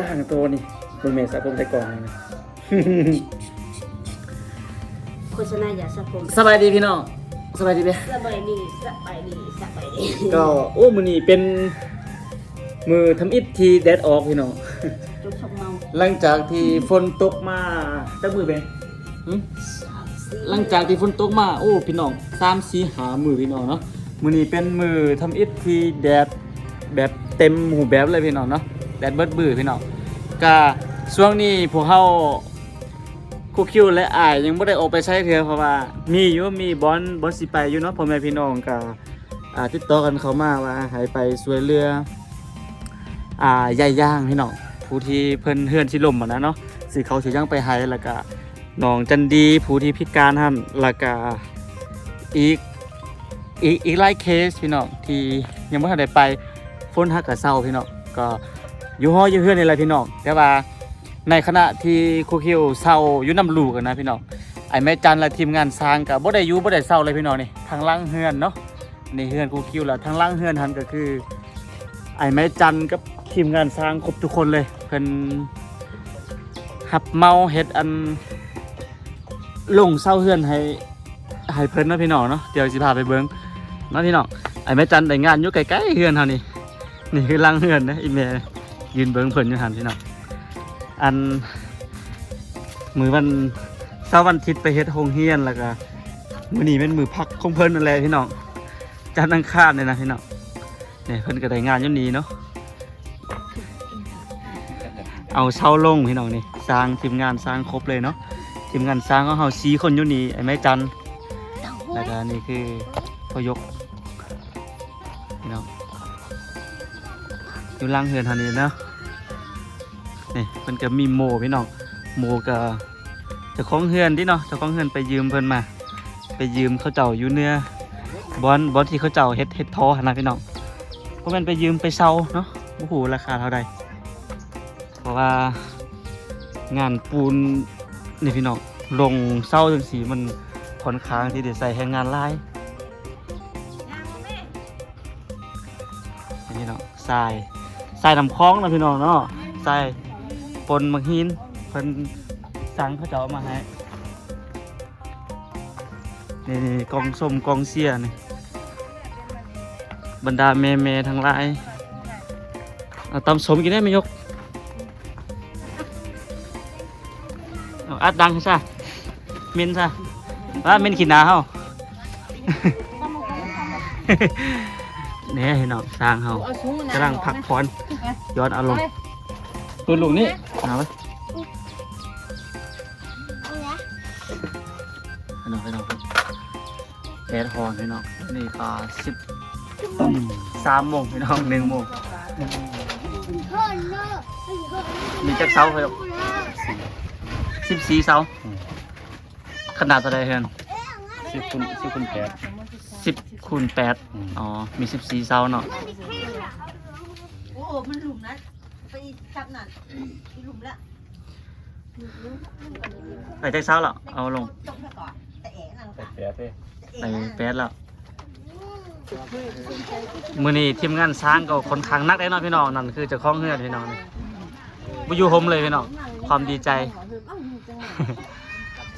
ล่างตัวนี่เบิ่งเมสาผมใส่กล่องนี่นะโฆษณาอย่าสะผมสบายดีพี่น้องสบายดีไหมสบายดีสบายดีสบายดีก็โอ้มือนี้เป็นมือทำอิฐทีแดดออกพี่น้องจุกชกเมาหลังจากที่ฝนตกมาจักมือเป็นหึหลังจากที่ฝนตกมาโอ้พี่น้องสามสี่หามือพี่น้องเนาะมือนี้เป็นมือทำอิฐทีแดดแบบเต็มหูแบบเลยพี่น้องเนาะ แดดเบิดบือพี่น้องก็ช่วงนี้พวกเขาคูคิวและอายยังไม่ได้ออกไปใช้เถือเพราะว่ามีอยู่มีบอลบอลสิไปอยู่เนาะพ่อแม่พี่น้องก็อ่าติดต่อกันเขามาว่าให้ไปสวยเรืออ่าย่ายย่างพี่น้องผู้ที่เพิ่นเฮือนสิลมอะนะเนาะสิเขาสิย่างไปให้แล้วก็น้องจันดีผู้ที่พิการหั่นแล้วก็อีกอีกอีกหลายเคสพี่น้องที่ยังบ่ทันได้ไปฝนฮักกับเศร้าพี่น้องก็ อยู่ห้ออยู่เฮือนนี่แหละพี่น้องแต่ว่าในขณะที่ครูคิวเศร้าอยู่น้ำลูกกันนะพี่น้องไอ้แม่จันและทีมงานสร้างก็บ่ได้อยู่บ่ได้เศร้าเลยพี่น้องนี่ทางล่างเฮือนเนาะนี่เฮือนครูคิวแล้วทางล่างเฮือนหันก็คือ ไอ้ไม้จันกับทีมงานสร้างครบทุกคนเลยเพิ่นหับเมาเฮ็ดอันลงเศร้าเฮือนให้ให้เพิ่นนะพี่น้องเนาะเดี๋ยวสิพาไปเบิ่งนะพี่น้องไอ้ไม้จันได้งานอยู่ใกล้ๆเฮือนเฮานี่นี่คือหลังเฮือนนะอีแม่ ยืนเบิ่งเพิ่นอยู่หันพี่น้องอัน มือวันเสาร์วันอาทิตย์ไปเฮ็ดโรงเรียนแล้วก็มื้อนี้เป็นมือพักของเพิ่นนั่นแหละพี่น้องจันทร์อังคารเนี่ยนะพี่น้องเนี่ยเพิ่นก็ได้งานอยู่นี้เนาะเอาเช่าลงพี่น้องนี่สร้างทีมงานสร้างครบเลยเนาะทีมงานสร้างของเฮาสีคนอยู่นี่ไอ้ไม้จันทร์แล้วก็นี่คือพยกพี่น้อง อยู่ล่างเฮือนท่านี้เนาะนี่เพิ่นก็มีโมพี่น้องโมก็เจ้าของเฮือนที่เนาะเจ้าของเฮือนไปยืมเพิ่นมา ไปยืมเขาเจ้าอยู่เนื้อบอนบอนที่เขาเจ้าเฮ็ดเฮ็ดทอหั่นนะพี่น้องก็มันไปยืมไปเซาเนาะโอ้โหราคาเท่าใดเพราะว่างานปูนนี่พี่น้องลงเศร้าจังสีมันค่อนข้างที่จะใส่แรงงานลายนี่พี่น้องทราย ทรายน้ำคล้องนะพี่น้องเนาะทรายปนมังหินเพิ่นสั่งเขาเจ้ามาให้นี่นี่กองส้มกองเสียนี่บรรดาเมเมทั้งหลายเอาตำสมกินได้ไหมยกเอาอัดดังซะเมนซะว่าเมนขีดหนาเฮา เนี่ยเห็นเนาะสร้างเฮากำลังพักผ่อน ย้อนอารมณ์ตัวลูกนี่เอาไว้ให้น้องให้น้องแอดฮอนให้น้องนี่ก็สิบสามโมงพี่น้องหนึ่งโมงมีจักเสาครับสิบสี่เสาขนาดอะไรเฮือนสิบคุณสิบคุณแปดสิบคูณแปดอ๋อ มีสิบสี่เสาเนาะโอ้ มันหลุมนะไปจับนั่นหลุมละไปจักเสาแล้วเอาลงจกไปก่อนแต่เอ๋นั่นแปดแปดเลยไปแปดแล้วมือนี้ทีมงานสร้างก็ค่อนข้างนักได้เนาะพี่น้องนั่นคือเจะคล้าของเฮือนพี่น้องนี่บุยูโฮมเลยพี่น้องความดีใจ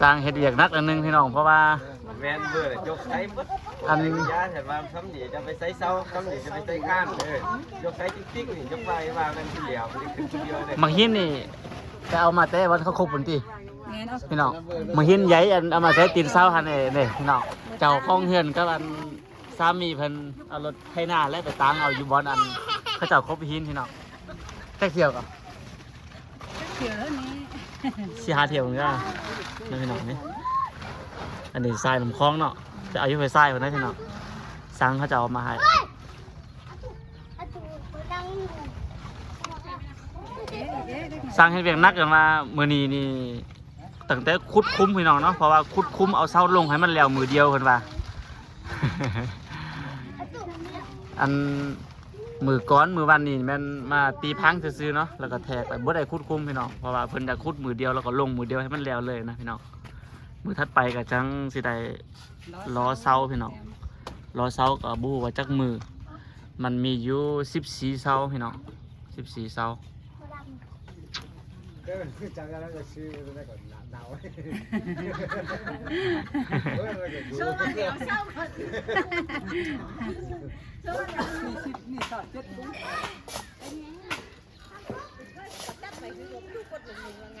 สร้างเฮ็ดเวียกนักอันหนึงพี่น้องเพราะว่า แมนเบอร์ยกไซส์ปุ๊บอันนี้ยาเห็นว่าซ้ำดีจะไปไซส์เสาซ้ำดีจะไปไซส์ก้านเลยยกไซส์ติ๊กๆนี่ยกไปว่ากันเดียวม่ได้ขึ้นทีเดียวเลยมังหินนี่จะเอามาแต่วันเขาครบปุ่นตีพี่น้องมังหินใหญ่อันเอามาใช้ตีนเศร้าหันเน่เนี่ยพี่น้องเจ้าข้องเฮือนก็อันสามีเพิ่นเอารถไถนาและไปตังเอาอยู่บอนอันเขาเจ้าครบหินพี่น้องแท็กเที่ยวก่อนสิหาเที่ยวเหมือนกันนะพี่น้องนี่ อันนี้ทรายลำคลองเนาะจะเอาอยู่ไปทรายคนนั้นพี่น้องสั่งเขาจะเอามาให้สร้างให้เวียงนักกันมาเมื่อนี้นี่ตั้งแต่คุดคุ้มพี่น้องเนาะเพราะว่าคุดคุ้มเอาเสาลงให้มันแล้วมือเดียวเพิ่นว่าอันมือก้อนมือวันนี่มันมาตีพังซื้อๆเนาะแล้วก็แทกไปบ่ได้คุดคุ้มพี่น้องเพราะว่าเพิ่นจะคุดมือเดียวแล้วก็ลงมือเดียวให้มันแล้วเลยนะพี่น้อง มือถัดไปก็จังสิได้ล้อเสาพี่น้องล้อเสาก็บ่ฮู้ว่าจักมือ มันมีอยู่สิบสี่เสาพี่น้องสิบสี่เสาก็คือจังแล้วก็ชื่อได้ก่อนดาวโชว์มาเดี๋ยวเศร้าก่อนโชว์เดี๋ยวนี่สอดเจ็ดปุ้งจับไปคือผมดูกดหนึ่งหนึ่งแล้วไง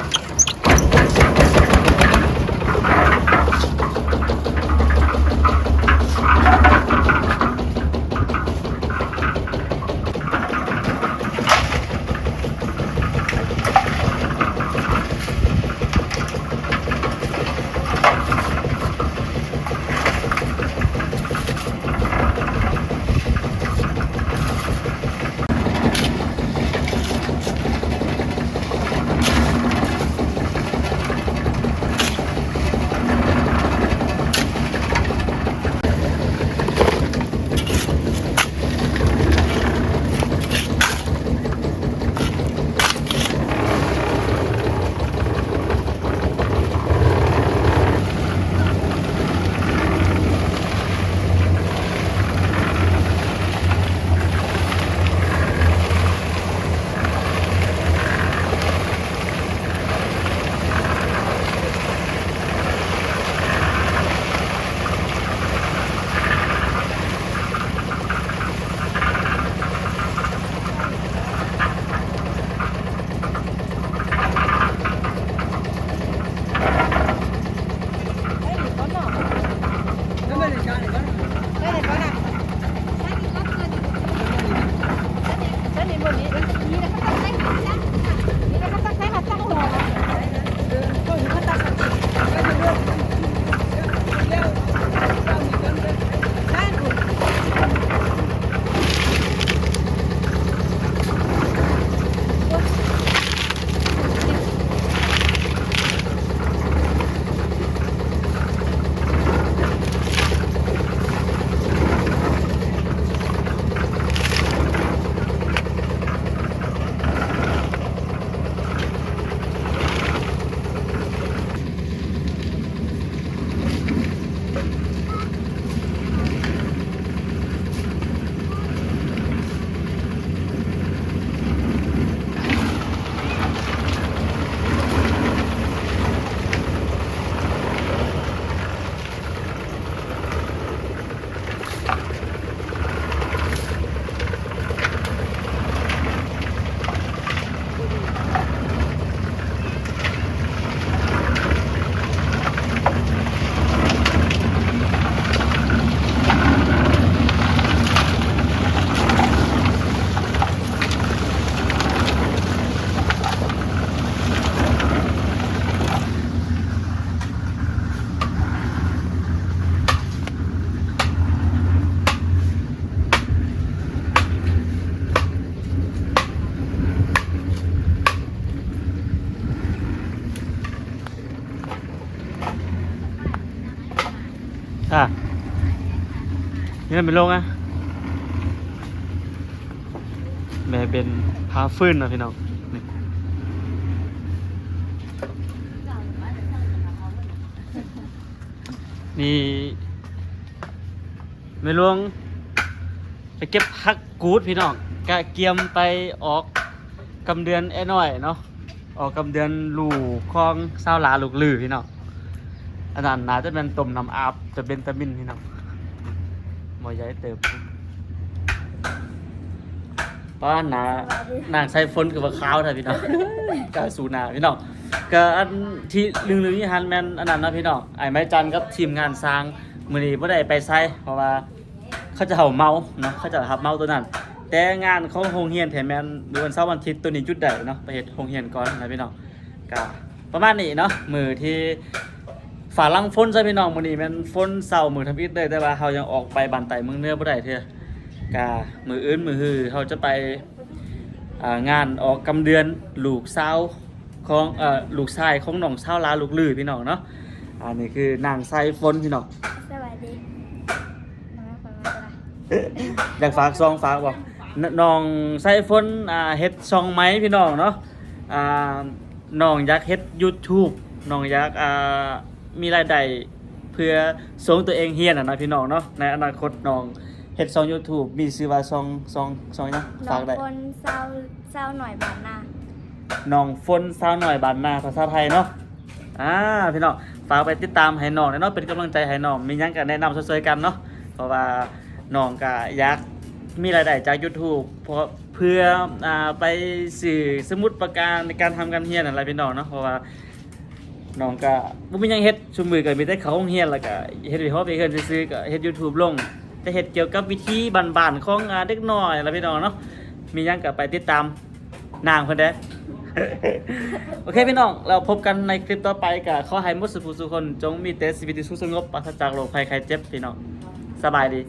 นี่เป็นโรงอะแม่เป็นพาฟื้นนะพี่น้องนี่นี่แม่ลวงไปเก็บฮักกูดพี่น้องกะเกียมไปออกกำเดือนไอ้น้อยเนาะออกกำเดือนลูคลองเศร้าหลาลูกลือพี่น้องอันนั้นน่าจะเป็นต้มน้ำอาบจะเป็นตะมินพี่น้อง มอใหญ่เติบป้าหนานางใส่ฝนกับว่าขาวแท้พี่น้องกาสูนาพี่น้องก็อันที่ลึงลึงนี่ฮันแมนอันนั้นนะพี่น้องไอ้ไม้จันกับทีมงานสร้างมือนี้บ่ได้ไปใส่เพราะว่าเขาจะเห่าเมาเนาะเขาจะหับเมาตัวนั้น แต่งานของโรงเรียนแถมแมนหรือวันเสาร์วันอาทิตย์ตัวนี้จุดใดเนาะไปเฮ็ดโรงเรียนก่อนนะพี่น้องก็ประมาณนี้เนาะมือที่ ฝาลังฝนใช่พี่น้องมื้อนี้แม่นฝนเศร้ามือทำอิฐเลยแต่ว่าเฮายังออกไปบันไตเมืองเหนื้อบ่ได้เทื่อกะมืออื่นมือฮือเฮาจะไปอ่างานออกกำเดือนลูกสาวของเอ่อลูกชายของน้องสาวลาลูกลือพี่น้องเนาะอันนี้คือนางไซฝนพี่น้องสวัสดีอยากฝากซองฝากบอกนน้องไซฝนอ่าเฮ็ดซองไหมพี่น้องเนาะอ่าน้องอยากเฮ็ด YouTube น้องอยากอ่า มีรายได้เพื่อส่งตัวเองเฮียนอะนะพี่น้องเนาะในอนาคตน้องเฮ็ดช่อง YouTube มีชื่อว่าช่องช่องช่องหยังน้อฝางกได้ คนเศร้าเศร้าหน่อยบานหน้าน้องฝนสาวหน่อยบานนาภาษาไทยเนาะ อ่าพี่น้องฝากไปติดตามให้น้องหน่อยเนาะเป็นกำลังใจให้น้องมีหยังก็แนะนำช่วยๆกันเนาะ เพราะว่าน้องก็อยากมีรายได้จาก YouTube เพราะเพื่ออ่าไปสื่อสมุดประการในการทำการเรียนอะไรพี่น้องเนาะ เพราะว่า น้องก็บ่มีหยังเฮ็ดชุมมือก็มีแต่เขาโรงเรียนแล้วก็เฮ็ดวิดีโอไปเฮ็ดซื่อๆก็เฮ็ด YouTube ลงแต่เฮ็ดเกี่ยวกับวิธีบ้านๆของอ่าเด็กน้อยอะไรพี่น้องเนาะมีหยังก็ไปติดตามนางเพิ่นเด้อโอเคพี่น้องเราพบกันในคลิปต่อไปกับขอให้มุสลิมทุกคน จงมีแต่ชีวิตที่สุขสงบปราศจากโรคภัยไข้เจ็บพี่น้องสบายดี